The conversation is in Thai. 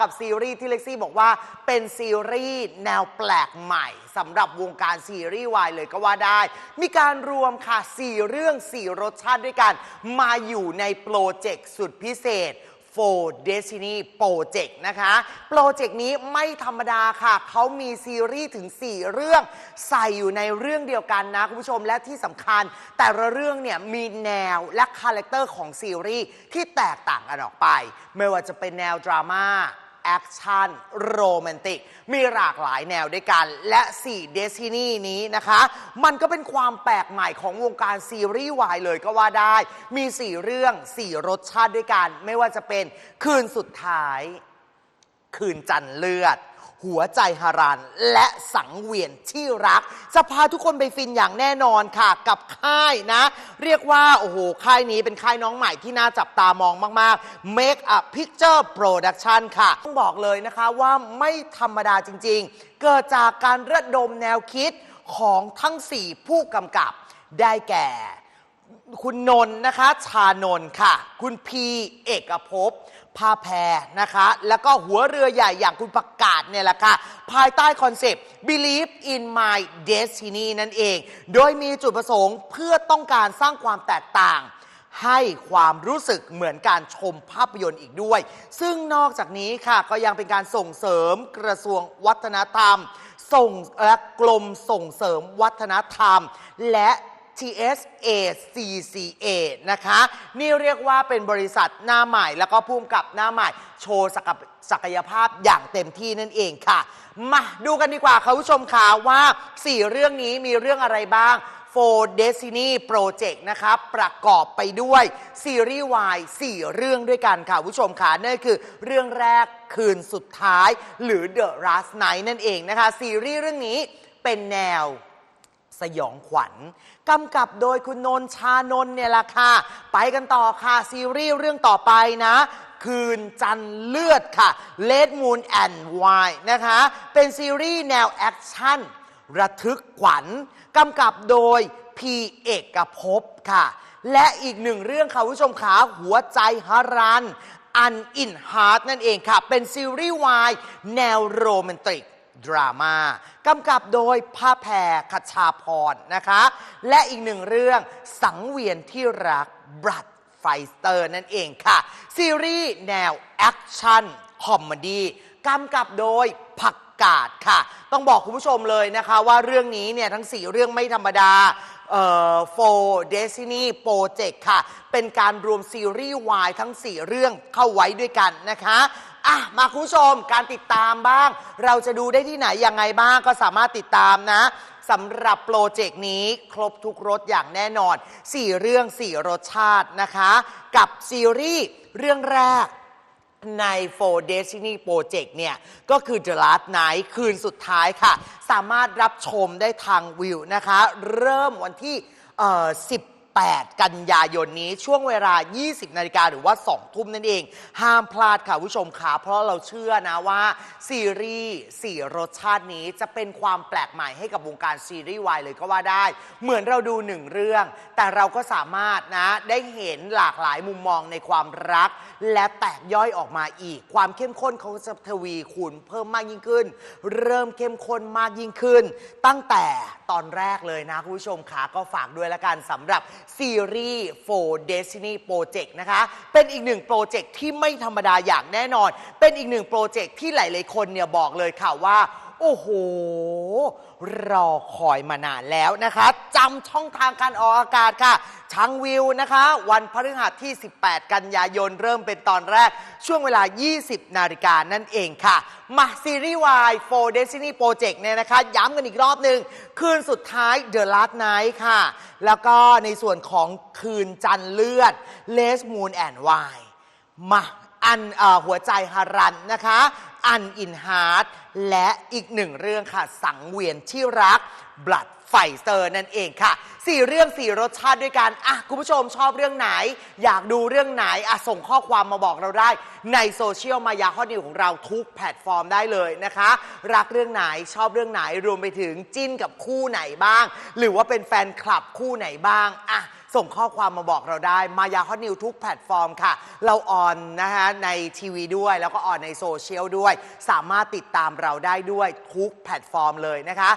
กับซีรีส์ที่เล็กซี่บอกว่าเป็นซีรีส์แนวแปลกใหม่สำหรับวงการซีรีส์วายเลยก็ว่าได้ มีการรวมค่ะ4เรื่อง4รสชาติด้วยกัน มาอยู่ในโปรเจกต์สุดพิเศษ For Destiny Project นะคะ โปรเจกต์นี้ไม่ธรรมดาค่ะ เขามีซีรีส์ถึง 4 เรื่อง ใส่อยู่ในเรื่องเดียวกันนะ คุณผู้ชมและที่สำคัญ แต่ละเรื่องเนี่ยมีแนวและคาแรคเตอร์ของซีรีส์ที่แตกต่างกันออกไป ไม่ว่าจะเป็นแนวดราม่า แอคชั่นโรแมนติก มีหลากหลายแนวด้วยกัน และ 4 Destiny นี้นะคะ มันก็เป็นความแปลกใหม่ของวงการซีรีส์วายเลยก็ว่าได้ มี 4 เรื่อง 4 รสชาติด้วยกัน ไม่ว่าจะเป็นคืนสุดท้าย คืนจันเลือด หัวใจฮารันและสังเวียนที่รัก จะพาทุกคนไปฟินอย่างแน่นอนค่ะ กับค่ายนะ เรียกว่า โอ้โห ค่ายนี้เป็นค่ายน้องใหม่ที่น่าจับตามองมาก ๆ Make a Picture Production ค่ะ ต้องบอกเลยนะคะว่าไม่ธรรมดาจริง ๆ เกิดจากการระดมแนวคิดของทั้ง 4 ผู้กำกับได้แก่คุณนนท์นะคะ ชานนท์ค่ะ คุณพีเอกภพ พาแพรนะคะ แล้วก็หัวเรือใหญ่อย่างคุณประกาศเนี่ยแหละค่ะ ภายใต้คอนเซปต์ believe in my destiny นั่นเอง โดยมีจุดประสงค์เพื่อต้องการสร้างความแตกต่าง ให้ความรู้สึกเหมือนการชมภาพยนตร์อีกด้วย ซึ่งนอกจากนี้ค่ะก็ยังเป็นการส่งเสริมกระทรวงวัฒนธรรม ส่งและกรมส่งเสริมวัฒนธรรม และ TSA CCA นะคะ นี่เรียกว่าเป็นบริษัทหน้าใหม่ แล้วก็พุ่มกับหน้าใหม่ โชว์ศักยศักยภาพอย่างเต็มที่นั่นเองค่ะ มาดูกันดีกว่าค่ะคุณผู้ชมค่ะว่า 4 เรื่องนี้มีเรื่องอะไรบ้าง For Destiny Project นะคะประกอบไปด้วย ซีรีส์วาย4เรื่องด้วยกันค่ะคุณผู้ชมค่ะนั่นคือเรื่องแรกคืนสุดท้าย หรือ The Last Night นั่นเองนะคะ ซีรีส์เรื่องนี้เป็นแนว สยองขวัญกำกับโดยคุณนนท์ชานนท์เนี่ยล่ะค่ะ ไปกันต่อค่ะ ซีรีส์เรื่องต่อไปนะ คืนจันเลือดค่ะ Late Moon and Wine นะคะ เป็นซีรีส์แนวแอคชั่น ระทึกขวัญกำกับโดยพีเอกภพค่ะ และอีกหนึ่งเรื่องค่ะผู้ชมขาหัวใจฮารันอันอินฮาร์ t นั่นเองค่ะ เป็นซีรีส์วายแนวโรแมนติก ดราม่ากำกับโดยผ้าแพรคชาพรนะคะ และอีกหนึ่งเรื่องสังเวียนที่รักบรัดไฟสเตอร์นั่นเองค่ะ ซีรีส์แนวแอคชั่นคอมเมดี้กำกับโดยผักกาดค่ะ ต้องบอกคุณผู้ชมเลยนะคะว่าเรื่องนี้เนี่ยทั้ง 4 เรื่องไม่ธรรมดาเอ่อ For Destiny Project ค่ะ เป็นการรวมซีรีส์วายทั้ง 4 เรื่องเข้าไว้ด้วยกันนะคะ อะมาคุณผู้ชมการติดตามบ้าง เราจะดูได้ที่ไหนยังไงบ้างก็สามารถติดตามนะสำหรับโปรเจกต์นี้ครบทุกรสอย่างแน่นอน 4 เรื่อง 4 รสชาตินะคะ กับซีรีส์เรื่องแรกใน For Destiny Project เนี่ย ก็คือ The Last Night คืนสุดท้ายค่ะ สามารถรับชมได้ทางวิวนะคะ เริ่มวันที่เ8 กันยายนนี้ช่วงเวลา 20 นาฬิกาหรือว่า 2 ทุ่มนั่นเอง ห้ามพลาดค่ะผู้ชมค่ะเพราะเราเชื่อนะว่า ซีรีส์สี่รสชาตินี้จะเป็นความแปลกใหม่ให้กับวงการซีรีส์วายเลยก็ว่าได้ เหมือนเราดูหนึ่งเรื่อง แต่เราก็สามารถนะได้เห็นหลากหลายมุมมองในความรัก และแตกย่อยออกมาอีก ความเข้มข้นเขาจะทวีคูณเพิ่มมากยิ่งขึ้น เริ่มเข้มข้นมากยิ่งขึ้น ตั้งแต่ตอนแรกเลยนะคุณผู้ชมค่ะก็ฝากด้วยละกันสำหรับซีรีส์ For Destiny Project นะคะ เป็นอีกหนึ่งโปรเจกต์ที่ไม่ธรรมดาอย่างแน่นอน เป็นอีกหนึ่งโปรเจกต์ที่หลาย ๆ คนเนี่ยบอกเลยค่ะว่า โอ้โห รอคอยมานานแล้วนะคะจำช่องทางการออกอากาศค่ะชังวิวนะคะ วันพฤหัสที่ 18 กันยายนเริ่มเป็นตอนแรก ช่วงเวลา 20 นาฬิกานั่นเองค่ะ มาซีรีส์วาย For Destiny Project เนี่ยนะคะ ย้ำกันอีกรอบหนึ่งคืนสุดท้าย The Last Night ค่ะ แล้วก็ในส่วนของคืนจันเลือด Les Moon and Wine มา อันอหัวใจฮารันนะคะอันอินฮาร์ดและอีกหนึ่งเรื่องค่ะ สังเวียนที่รักบลัดไฟเซอร์นั่นเองค่ะสี่เรื่องสี่รสชาติด้วยกันอะคุณผู้ชมชอบเรื่องไหน อยากดูเรื่องไหนอะส่งข้อความมาบอกเราได้ ในโซเชียลมายาฮอตนิวของเราทุกแพลตฟอร์มได้เลยนะคะ รักเรื่องไหนชอบเรื่องไหนรวมไปถึงจิ้นกับคู่ไหนบ้าง หรือว่าเป็นแฟนคลับคู่ไหนบ้างอะ ส่งข้อความมาบอกเราได้ มายาฮอตนิวทุกแพลตฟอร์มค่ะ เราออนนะฮะในทีวีด้วย แล้วก็ออนในโซเชียลด้วย สามารถติดตามเราได้ด้วยทุกแพลตฟอร์มเลยนะคะ